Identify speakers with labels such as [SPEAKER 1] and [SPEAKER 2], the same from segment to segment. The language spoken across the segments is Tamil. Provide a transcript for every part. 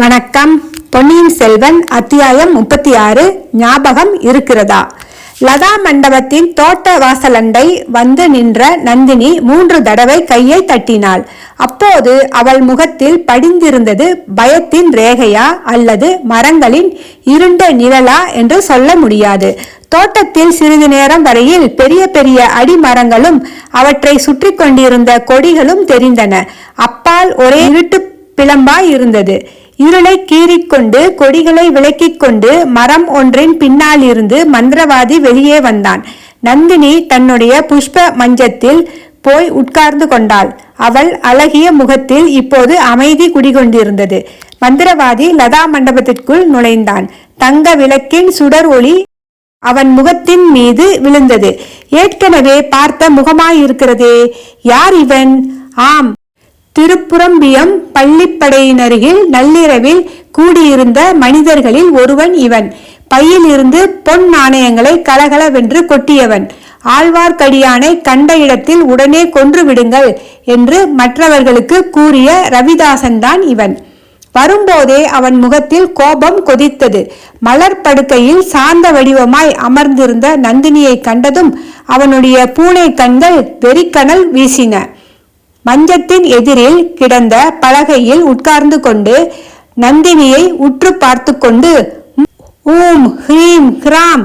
[SPEAKER 1] வணக்கம். பொன்னியின் செல்வன் அத்தியாயம் முப்பத்தி ஆறு ஞாபகம் இருக்கிறதா? லதா மண்டபத்தின் தோட்ட வாசலண்டை வந்து நின்ற நந்தினி மூன்று தடவை கையை தட்டினாள். அப்போது அவள் முகத்தில் படிந்திருந்தது பயத்தின் ரேகையா அல்லது மரங்களின் இருண்ட நிழலா என்று சொல்ல முடியாது. தோட்டத்தில் சிறிது நேரம் வரையில் பெரிய பெரிய அடிமரங்களும் அவற்றை சுற்றி கொண்டிருந்த கொடிகளும் தெரிந்தன. அப்பால் ஒரே இருட்டு பிளம்பாய் இருந்தது. இருளை கீறிக்கொண்டு கொடிகளை விளக்கிக் கொண்டு மரம் ஒன்றின் பின்னால் இருந்து மந்திரவாதி வெளியே வந்தான். நந்தினி தன்னுடைய புஷ்ப மஞ்சத்தில் போய் உட்கார்ந்து கொண்டாள். அவள் அழகிய முகத்தில் இப்போது அமைதி குடிகொண்டிருந்தது. மந்திரவாதி லதா மண்டபத்திற்குள் நுழைந்தான். தங்க விளக்கின் சுடர் ஒளி அவன் முகத்தின் மீது விழுந்தது. ஏற்கனவே பார்த்த முகமாயிருக்கிறதே. யார் இவன்? ஆம் திருப்புறம்பியம் பள்ளிப்படையினருகில் நள்ளிரவில் கூடியிருந்த மனிதர்களில் ஒருவன் இவன். பையில் இருந்து பொன் நாணயங்களை கலகலவென்று கொட்டியவன். ஆழ்வார்க்கடியானை கண்ட இடத்தில் உடனே கொன்று விடுங்கள் என்று மற்றவர்களுக்கு கூறிய ரவிதாசன் தான் இவன். வரும்போதே அவன் முகத்தில் கோபம் கொதித்தது. மலர் படுக்கையில் சாந்த வடிவமாய் அமர்ந்திருந்த நந்தினியை கண்டதும் அவனுடைய பூனை கண்கள் வெறிக்கணல் வீசின. மஞ்சத்தின் எதிரில் கிடந்த பலகையில் உட்கார்ந்து கொண்டு நந்தினியை உற்று பார்த்து கொண்டு ஊம் ஹ்ரீம் ஹ்ராம்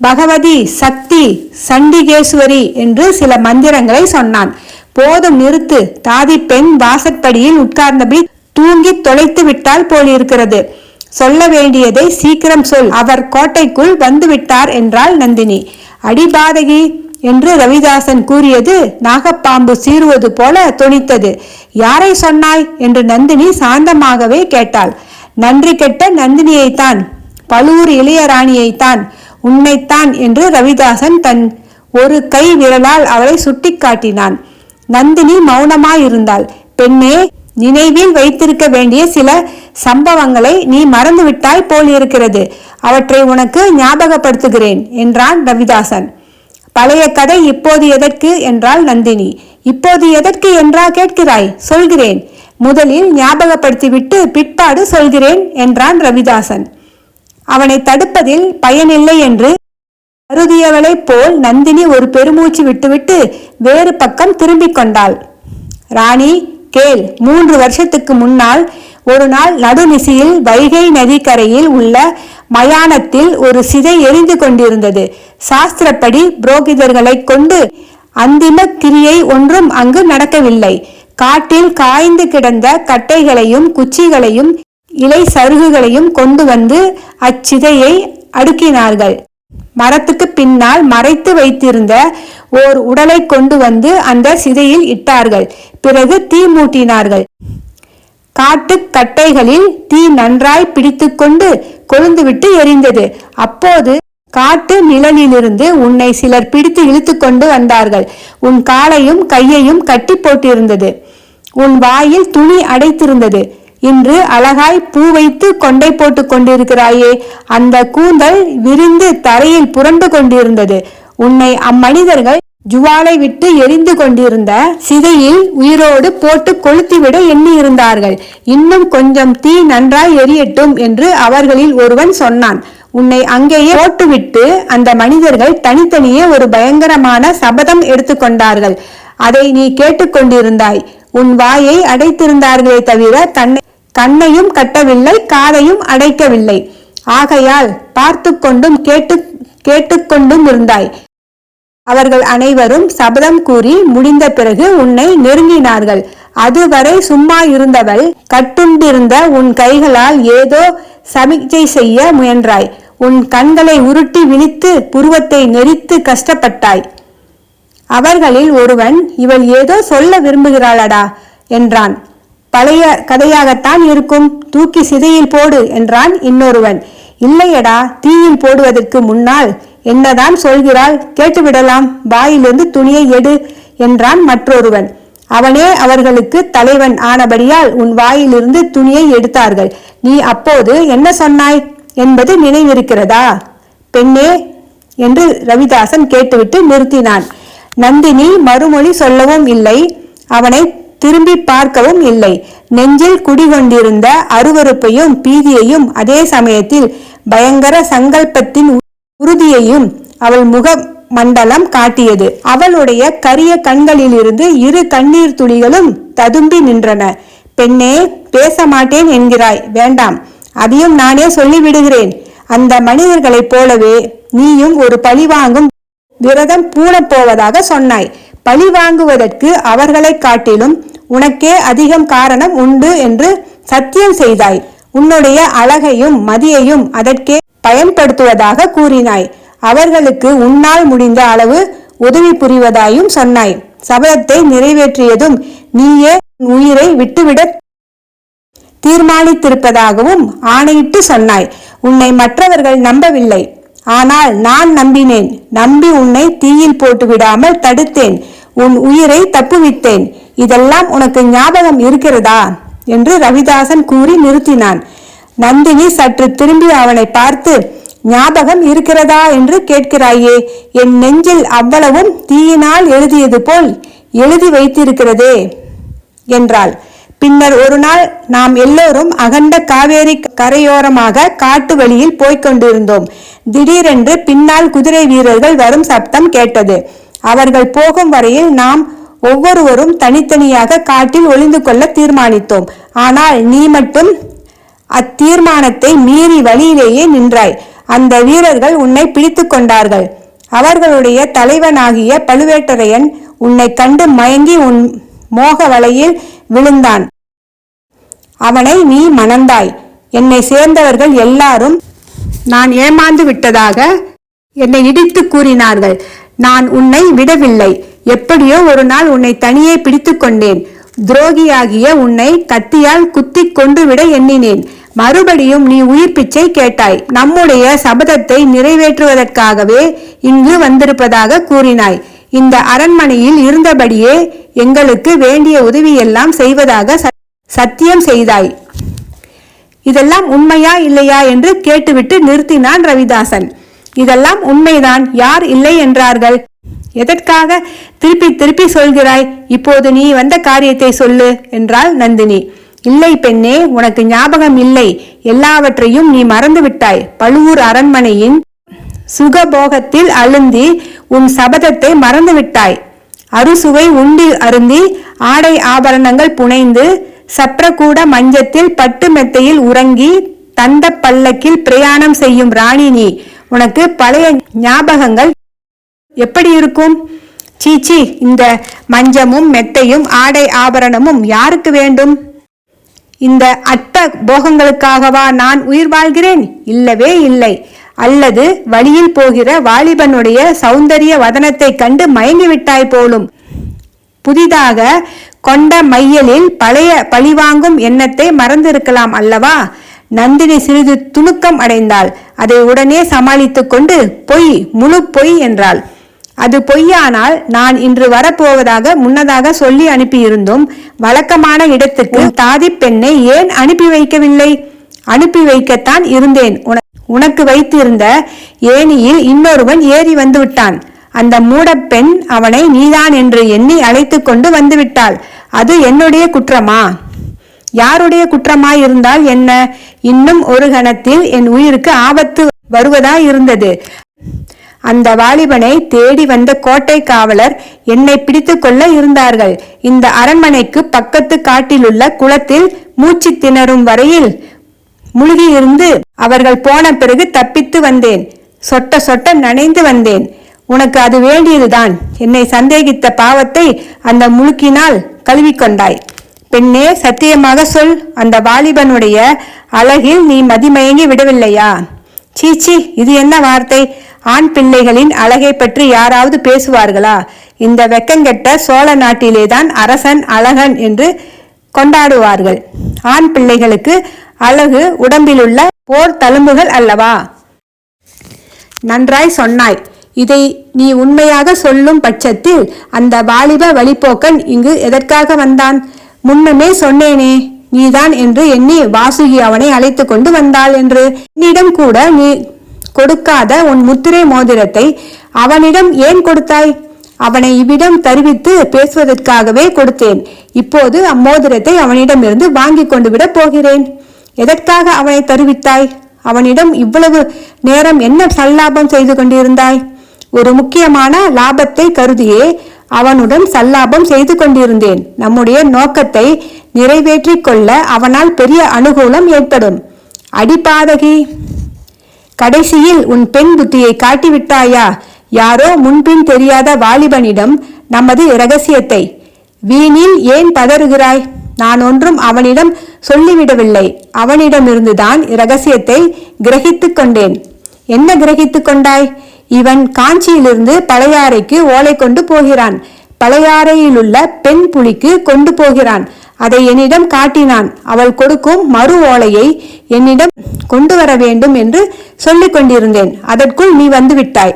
[SPEAKER 1] பகவதி சக்தி சண்டிகேஸ்வரி என்று சில மந்திரங்களை சொன்னான். போதும் நிறுத்து. தாதி பெண் வாசற்படியில் உட்கார்ந்தபடி தூங்கி தொலைத்து விட்டால் போலிருக்கிறது. சொல்ல வேண்டியதை சீக்கிரம் சொல். அவர் கோட்டைக்குள் வந்து விட்டார் என்றாள் நந்தினி. அடிபாதகி என்று ரவிதாசன் கூறியது நாகப்பாம்பு சீறுவது போல தொனித்தது. யாரை சொன்னாய்? என்று நந்தினி சாந்தமாகவே கேட்டாள். நன்றி கெட்ட நந்தினியைத்தான் பழுவூர் இளையராணியைத்தான் உன்னைத்தான் என்று ரவிதாசன் தன் ஒரு கை விரலால் அவளை சுட்டி காட்டினான். நந்தினி மௌனமாயிருந்தாள். பெண்ணே நினைவில் வைத்திருக்க வேண்டிய சில சம்பவங்களை நீ மறந்துவிட்டாய் போல் இருக்கிறது அவற்றை உனக்கு ஞாபகப்படுத்துகிறேன் என்றான் ரவிதாசன். பழைய கதை இப்போது எதற்கு என்றாள் நந்தினி. இப்போது எதற்கு என்றா கேட்கிறாய்? சொல்கிறேன். முதலில் ஞாபகப்படுத்திவிட்டு பிற்பாடு சொல்கிறேன் என்றான் ரவிதாசன். அவனை தடுப்பதில் பயனில்லை என்று கருதியவளைப் போல் நந்தினி ஒரு பெருமூச்சு விட்டுவிட்டு வேறு பக்கம் திரும்பிக் கொண்டாள். ராணி கேள் மூன்று வருஷத்துக்கு முன்னால் ஒரு நாள் நடுநிசியில் வைகை நதிக்கரையில் உள்ள மயானத்தில் ஒரு சிதை எரிந்து கொண்டிருந்தது. சாஸ்திரப்படி புரோகிதர்களை கொண்டு அந்திம கிரியை ஒன்றும் அங்கு நடக்கவில்லை. காட்டில் காய்ந்து கிடந்த கட்டைகளையும் குச்சிகளையும் இலை சருகுகளையும் கொண்டு வந்து அச்சிதையை அடுக்கினார்கள். மரத்துக்கு பின்னால் மறைத்து வைத்திருந்த ஓர் உடலை கொண்டு வந்து அந்த சிதையில் இட்டார்கள். பிறகு தீ மூட்டினார்கள். காட்டு கட்டைகளில் தீ நன்றாய் பிடித்துக்கொண்டு கொழுந்துவிட்டு எரிந்தது. அப்போது காட்டு நிழலிலிருந்து உன்னை சிலர் பிடித்து இழுத்து கொண்டு வந்தார்கள். உன் காலையும் கையையும் கட்டி போட்டிருந்தது. உன் வாயில் துணி அடைத்திருந்தது. இன்று அழகாய் பூ வைத்து கொண்டை போட்டு கொண்டிருக்கிறாயே. அந்த கூந்தல் விரிந்து தரையில் புரண்டு கொண்டிருந்தது. உன்னை அம்மனிதர்கள் ஜுவாலை விட்டு எரிந்து கொண்டிருந்த சிதையில் உயிரோடு போட்டு கொளுத்திவிட எண்ணியிருந்தார்கள். இன்னும் கொஞ்சம் தீ நன்றாய் எரியட்டும் என்று அவர்களில் ஒருவன் சொன்னான். உன்னை அங்கேயே போட்டுவிட்டு அந்த மனிதர்கள் தனித்தனியே ஒரு பயங்கரமான சபதம் எடுத்துக்கொண்டார்கள் அதை நீ கேட்டுக்கொண்டிருந்தாய் உன் வாயை அடைத்திருந்தார்களே தவிர தன்னை கண்ணையும் கட்டவில்லை காதையும் அடைக்கவில்லை. ஆகையால் பார்த்து கொண்டும் கேட்டு கேட்டுக்கொண்டும் இருந்தாய். அவர்கள் அனைவரும் சபதம் கூறி முடிந்த பிறகு உன்னை நெருங்கினார்கள். அதுவரை சும்மா இருந்தவள் கட்டுண்டிருந்த உன் கைகளால் ஏதோ சமிக்ஞை செய்ய முயன்றாய். உன் கண்களை உருட்டி விழித்து புருவத்தை நெரித்து கஷ்டப்பட்டாய். அவர்களில் ஒருவன் இவள் ஏதோ சொல்ல விரும்புகிறாளடா என்றான். பழைய கதையாகத்தான் இருக்கும். தூக்கி சிதையில் போடு என்றான் இன்னொருவன். இல்லையடா தீயில் போடுவதற்கு முன்னால் என்னதான் சொல்கிறாள்? கேட்டுவிடலாம். வாயிலிருந்து துணியை எடு என்றான் மற்றொருவன். அவனே அவர்களுக்கு தலைவன் ஆனபடியால் உன் வாயிலிருந்து துணியை எடுத்தார்கள். நீ அப்போது என்ன சொன்னாய்? என்பது நினைவிருக்கிறதா? பெண்ணே என்று ரவிதாசன் கேட்டுவிட்டு நிறுத்தினான். நந்தினி மறுமொழி சொல்லவும் இல்லை. அவனை திரும்பி பார்க்கவும் இல்லை. நெஞ்சில் குடிகொண்டிருந்த அருவருப்பையும் பீதியையும் அதே சமயத்தில் பயங்கர சங்கல்பத்தின் உறுதியையும் அவள் முக மண்டலம் காட்டியது. அவளுடைய கரிய கண்களிலிருந்து இரு கண்ணீர் துளிகளும் ததும்பி நின்றன. பெண்ணே பேச மாட்டேன் என்கிறாய். வேண்டாம். அதையும் நானே சொல்லிவிடுகிறேன். அந்த மனிதர்களைப் போலவே நீயும் ஒரு பழிவாங்கும் விரதம் பூணப் போவதாக சொன்னாய். பழி வாங்குவதற்கு அவர்களை காட்டிலும் உனக்கே அதிகம் காரணம் உண்டு என்று சத்தியம் செய்தாய். உன்னுடைய அழகையும் மதியையும் அதற்கே பயன்படுத்துவதாக கூறினாய். அவர்களுக்கு உன்னால் முடிந்த அளவு உதவி புரிவதாயும் சொன்னாய். சபதத்தை நிறைவேற்றியதும் நீயே உன் உயிரை விட்டுவிட தீர்மானித்திருப்பதாகவும் ஆணையிட்டு சொன்னாய். உன்னை மற்றவர்கள் நம்பவில்லை. ஆனால் நான் நம்பினேன். நம்பி உன்னை தீயில் போட்டு விடாமல் தடுத்தேன். உன் உயிரை தப்புவித்தேன். இதெல்லாம் உனக்கு ஞாபகம் இருக்கிறதா? என்று ரவிதாசன் கூறி நிறுத்தினான். நந்தினி சற்று திரும்பி அவனை பார்த்து ஞாபகம் இருக்கிறதா? என்று கேட்கிறாயே என் நெஞ்சில் அவ்வளவும் தீயினால் எழுதியது போல் எழுதி வைத்திருக்கிறதே என்றாள். பின்னர் ஒரு நாள் நாம் எல்லோரும் அகண்ட காவேரி கரையோரமாக காட்டு வழியில் போய்க் கொண்டிருந்தோம். திடீரென்று பின்னால் குதிரை வீரர்கள் வரும் சப்தம் கேட்டது. அவர்கள் போகும் வரையில் நாம் ஒவ்வொருவரும் தனித்தனியாக காட்டில் ஒளிந்து கொள்ள தீர்மானித்தோம். ஆனால் நீ மட்டும் அத்தீர்மானத்தை மீறி வழியிலேயே நின்றாய். அந்த வீரர்கள் உன்னை பிடித்து கொண்டார்கள். அவர்களுடைய தலைவனாகிய பழுவேட்டரையன் உன்னை கண்டு மயங்கி உன் மோக வலையில் விழுந்தான். அவனை நீ மணந்தாய். என்னை சேர்ந்தவர்கள் எல்லாரும் நான் ஏமாந்து விட்டதாக என்னை இடித்து கூறினார்கள். நான் உன்னை விடவில்லை. எப்படியோ ஒரு நாள் உன்னை தனியே பிடித்து கொண்டேன். துரோகியாகிய உன்னை கத்தியால் குத்திக் கொண்டு விட எண்ணினேன். மறுபடியும் நீ உயிர் பிச்சை கேட்டாய். நம்முடைய சபதத்தை நிறைவேற்றுவதற்காகவே இங்கு வந்திருப்பதாக கூறினாய். இந்த அரண்மனையில் இருந்தபடியே எங்களுக்கு வேண்டிய உதவியெல்லாம் செய்வதாக ச- சத்தியம் செய்தாய். இதெல்லாம் உண்மையா இல்லையா என்று கேட்டுவிட்டு நிறுத்தினான் ரவிதாசன். இதெல்லாம் உண்மைதான். யார் இல்லை என்றார்கள்? எதற்காக திருப்பி திருப்பி சொல்கிறாய்? இப்போது நீ வந்த காரியத்தை சொல்லு என்றாள் நந்தினி. இல்லை பெண்ணே உனக்கு ஞாபகம் இல்லை. எல்லாவற்றையும் நீ மறந்து விட்டாய் பழுவூர் அரண்மனையின் சுகபோகத்தில் அழுந்தி உன் சபதத்தை மறந்து விட்டாய் அறுசுவை உண்டி அருந்தி ஆடை ஆபரணங்கள் புனைந்து சப்ரகூட மஞ்சத்தில் பட்டு மெத்தையில் உறங்கி தந்த பல்லக்கில் பிரயாணம் செய்யும் ராணி நீ. உனக்கு பழைய ஞாபகங்கள் எப்படி இருக்கும்? சீச்சி இந்த மஞ்சமும் மெத்தையும் ஆடை ஆபரணமும் யாருக்கு வேண்டும்? இந்த அற்ப போகங்களுக்காகவா நான் உயிர் வாழ்கிறேன்? இல்லவே இல்லை. அல்லது வழியில் போகிற வாலிபனுடைய சௌந்தரிய வதனத்தை கண்டு மயங்கிவிட்டாய் போலும். புதிதாக கொண்ட மையலில் பழைய பழிவாங்கும் எண்ணத்தை மறந்திருக்கலாம் அல்லவா? நந்தினி சிறிது துணுக்கம் அடைந்தாள். அதை உடனே சமாளித்துக் கொண்டு பொய் முழு பொய் என்றாள். அது பொய்யானால் நான் இன்று வரப்போவதாக முன்னதாக சொல்லி அனுப்பியிருந்தும் வழக்கமான இடத்துக்கு தாதி பெண்ணை ஏன் அனுப்பி வைக்கவில்லை? அனுப்பி வைக்கத்தான் இருந்தேன். உன- உனக்கு வைத்திருந்த ஏணியில் இன்னொருவன் ஏறி வந்து விட்டான் அந்த மூடப்பெண் அவனை நீதான் என்று எண்ணி அழைத்து கொண்டு வந்து விட்டாள் அது என்னுடைய குற்றமா? யாருடைய குற்றமாய் இருந்தால் என்ன? இன்னும் ஒரு கணத்தில் என் உயிருக்கு ஆபத்து வருவதாய் இருந்தது அந்த வாலிபனை தேடி வந்த கோட்டை காவலர் என்னை பிடித்து கொள்ள இருந்தார்கள். இந்த அரண்மனைக்கு பக்கத்து காட்டிலுள்ள குளத்தில் மூச்சு திணறும் வரையில் முழுகியிருந்து அவர்கள் போன பிறகு தப்பித்து வந்தேன். சொட்ட சொட்ட நனைந்து வந்தேன். உனக்கு அது வேண்டியதுதான். என்னை சந்தேகித்த பாவத்தை அந்த முழுக்கினால் கழுவிக்கொண்டாய் பெண்ணே சத்தியமாக சொல். அந்த வாலிபனுடைய அழகில் நீ மதிமயங்கி விடவில்லையா? சீச்சி இது என்ன வார்த்தை? ஆண் பிள்ளைகளின் அழகை பற்றி யாராவது பேசுவார்களா? இந்த வெக்கங்கெட்ட சோழ நாட்டிலேதான் அரசன் அழகன் என்று கொண்டாடுவார்கள். ஆண் பிள்ளைகளுக்கு அழகு உடம்பிலுள்ள போர் தழும்புகள் அல்லவா? நன்றாய் சொன்னாய். இதை நீ உண்மையாக சொல்லும் பட்சத்தில் அந்த வாலிப வழிப்போக்கன் இங்கு எதற்காக வந்தான்? முன்னமே சொன்னேனே நீதான் என்று எண்ணி வாசுகி அவனை அழைத்து கொண்டு வந்தாள் என்று. என்னிடம் கூட நீ கொடுக்காத உன் முத்திரை மோதிரத்தை அவனிடம் ஏன் கொடுத்தாய்? அவனை இவ்விடம் தருவித்து பேசுவதற்காகவே கொடுத்தேன். இப்போது அம்மோதிரத்தை அவனிடமிருந்து வாங்கி கொண்டு விட போகிறேன். எதற்காக அவனை தருவித்தாய்? அவனிடம் இவ்வளவு நேரம் என்ன சல்லாபம் செய்து கொண்டிருந்தாய்? ஒரு முக்கியமான லாபத்தை கருதியே அவனுடன் சல்லாபம் செய்து கொண்டிருந்தேன். நம்முடைய நோக்கத்தை நிறைவேற்றிக் கொள்ள அவனால் பெரிய அனுகூலம் ஏற்படும். அடிபாதகி கடைசியில் உன் பெண் புத்தியை காட்டிவிட்டாயா? யாரோ முன்பின் தெரியாத வாலிபனிடம் நமது இரகசியத்தை வீணில் ஏன் பதறுகிறாய்? நான் ஒன்றும் அவனிடம் சொல்லிவிடவில்லை. அவனிடமிருந்துதான் இரகசியத்தை கிரகித்து கொண்டேன். என்ன கிரகித்துக் கொண்டாய்? இவன் காஞ்சியிலிருந்து பழையாறைக்கு ஓலை கொண்டு போகிறான். பழையாறையிலுள்ள பெண் புலிக்கு கொண்டு போகிறான். அதை என்னிடம் காட்டினான். அவள் கொடுக்கும் மறு ஓலையை என்னிடம் கொண்டு வர வேண்டும் என்று சொல்லிக் கொண்டிருந்தேன். அதற்குள் நீ வந்து விட்டாய்.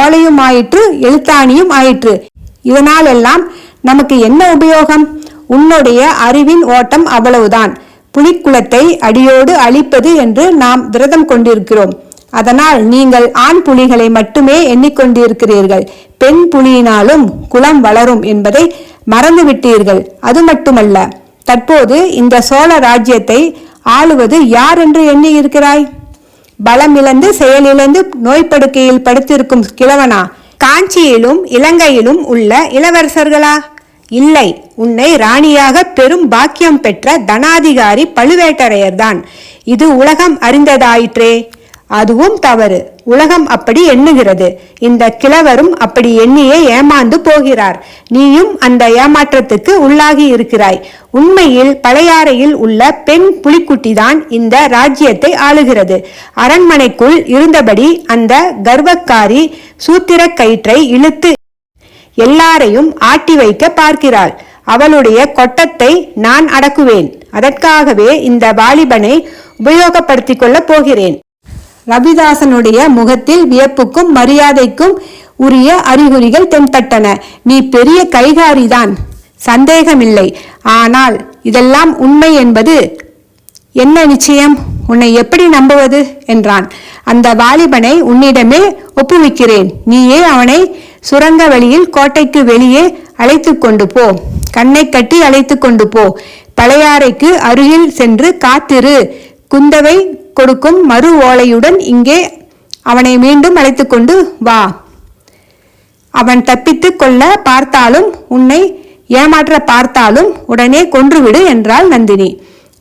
[SPEAKER 1] ஓலையும் ஆயிற்று எழுத்தாணியும் ஆயிற்று. இதனால் எல்லாம் நமக்கு என்ன உபயோகம்? உன்னுடைய அறிவின் ஓட்டம் அவ்வளவுதான். புலிக்குலத்தை அடியோடு அழிப்பது என்று நாம் விரதம் கொண்டிருக்கிறோம். அதனால் நீங்கள் ஆண் புலிகளை மட்டுமே எண்ணிக்கொண்டிருக்கிறீர்கள். பெண் புலியினாலும் குலம் வளரும் என்பதை மறந்துவிட்டீர்கள். அது மட்டுமல்ல தற்போது இந்த சோழ ராஜ்யத்தை ஆளுவது யார் என்று எண்ணி இருக்கிறாய் பலமிழந்து செயலிழந்து நோய்ப்படுக்கையில் படுத்திருக்கும் கிழவனா? காஞ்சியிலும் இலங்கையிலும் உள்ள இளவரசர்களா? இல்லை உன்னை ராணியாக பெரும் பாக்கியம் பெற்ற தனாதிகாரி பழுவேட்டரையர்தான். இது உலகம் அறிந்ததாயிற்றே. அதுவும் தவறு. உலகம் அப்படி எண்ணுகிறது. இந்த கிழவரும் அப்படி எண்ணியே ஏமாந்து போகிறார். நீயும் அந்த ஏமாற்றத்துக்கு உள்ளாகி இருக்கிறாய். உண்மையில் பழையாறையில் உள்ள பெண் புலிக்குட்டிதான் இந்த ராஜ்யத்தை ஆளுகிறது. அரண்மனைக்குள் இருந்தபடி அந்த கர்வக்காரி சூத்திர கயிற்றை இழுத்து எல்லாரையும் ஆட்டி வைக்க பார்க்கிறாள். அவளுடைய கொட்டத்தை நான் அடக்குவேன். அதற்காகவே இந்த வாலிபனை உபயோகப்படுத்திக் கொள்ளப் போகிறேன். ரவிதாசனுடைய முகத்தில் வியப்புக்கும் மரியாதைக்கும் உரிய அறிகுறிகள் தென்பட்டன. நீ பெரிய கைகாரிதான். சந்தேகமில்லை. ஆனால் இதெல்லாம் உண்மை என்பது என்ன நிச்சயம்? உன்னை எப்படி நம்புவது? என்றான். அந்த வாலிபனை உன்னிடமே ஒப்புவிக்கிறேன். நீயே அவனை சுரங்க வழியில் கோட்டைக்கு வெளியே அழைத்து கொண்டு போ. கண்ணை கட்டி அழைத்து கொண்டு போ. பழையாறைக்கு அருகில் சென்று காத்திரு. குந்தவை கொடுக்கும் மறு ஓலையுடன் இங்கே அவனை மீண்டும் அழைத்து கொண்டு வா. அவன் தப்பித்து கொள்ள பார்த்தாலும் உன்னை ஏமாற்ற பார்த்தாலும் உடனே கொன்றுவிடு என்றாள் நந்தினி.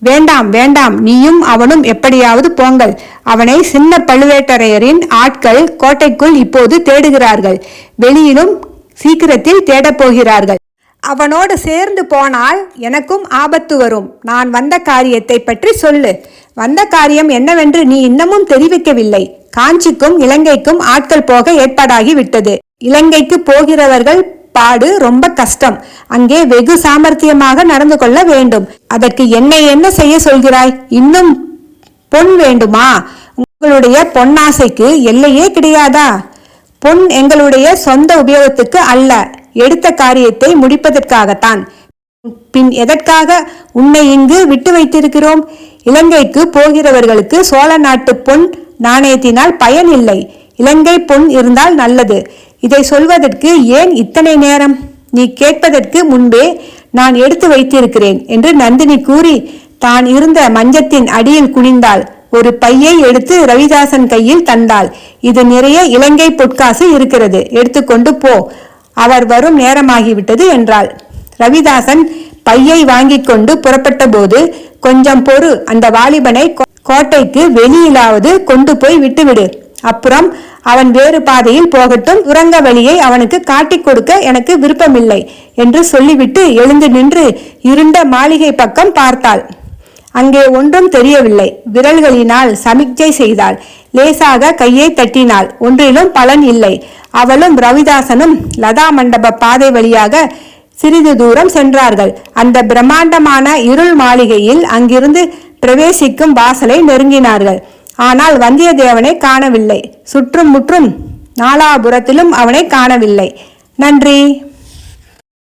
[SPEAKER 1] வேண்டாம் வேண்டாம் நீயும் அவனும் எப்படியாவது போங்கள். அவனை சின்ன பழுவேட்டரையரின் ஆட்கள் கோட்டைக்குள் இப்போது தேடுகிறார்கள். வெளியிலும் சீக்கிரத்தில் தேடப் போகிறார்கள். அவனோடு சேர்ந்து போனால் எனக்கும் ஆபத்து வரும். நான் வந்த காரியத்தை பற்றி சொல்லு. வந்த காரியம் என்னவென்று நீ இன்னமும் தெரிவிக்கவில்லை. காஞ்சிக்கும் இலங்கைக்கும் ஆட்கள் போக ஏற்பாடாகி விட்டது. இலங்கைக்கு போகிறவர்கள் பாடு ரொம்ப கஷ்டம். அங்கே வெகு சாமர்த்தியமாக நடந்து கொள்ள வேண்டும். அதற்கு என்னை என்ன செய்ய சொல்கிறாய்? இன்னும் பொன் வேண்டுமா? உங்களுடைய பொன்னாசைக்கு எல்லையே கிடையாதா? பொன் எங்களுடைய சொந்த உபயோகத்துக்கு அல்ல. எடுத்த காரியத்தை முடிப்பதற்காகத்தான். பின் எதற்காக உன்னை இங்கு விட்டு வைத்திருக்கிறோம்? இலங்கைக்கு போகிறவர்களுக்கு சோழ நாட்டு பொன் நாணயத்தினால் பயன் இல்லை. இலங்கை பொன் இருந்தால் நல்லது. இதை சொல்வதற்கு ஏன் இத்தனை நேரம்? நீ கேட்பதற்கு முன்பே நான் எடுத்து வைத்திருக்கிறேன் என்று நந்தினி கூறி தான் இருந்த மஞ்சத்தின் அடியில் குனிந்தாள். ஒரு பையை எடுத்து ரவிதாசன் கையில் தந்தாள். இது நிறைய இலங்கை பொற்காசு இருக்கிறது. எடுத்துக்கொண்டு போ. அவர் வரும் நேரமாகிவிட்டது என்றாள். ரவிதாசன் பையை வாங்கிக் கொண்டு புறப்பட்ட போது கொஞ்சம் பொறு அந்த வாலிபனை கோட்டைக்கு வெளியிலாவது கொண்டு போய் விட்டுவிடு. அப்புறம் அவன் வேறு பாதையில் போகட்டும். உறங்க வழியை அவனுக்கு காட்டிக் கொடுக்க எனக்கு விருப்பமில்லை என்று சொல்லிவிட்டு எழுந்து நின்று இருண்ட மாளிகை பக்கம் பார்த்தாள். அங்கே ஒன்றும் தெரியவில்லை. விரல்களினால் சமிக்ஜை செய்தாள். லேசாக கையை தட்டினாள். ஒன்றிலும் பலன் இல்லை. அவளும் ரவிதாசனும் லதா மண்டப பாதை வழியாக சிறிது தூரம் சென்றார்கள். அந்த பிரம்மாண்டமான இருள் மாளிகையில் அங்கிருந்து பிரவேசிக்கும் வாசலை நெருங்கினார்கள். ஆனால் வந்தியத்தேவனை காணவில்லை. சுற்றும் முற்றும் நாலாபுரத்திலும் அவனை காணவில்லை. நன்றி.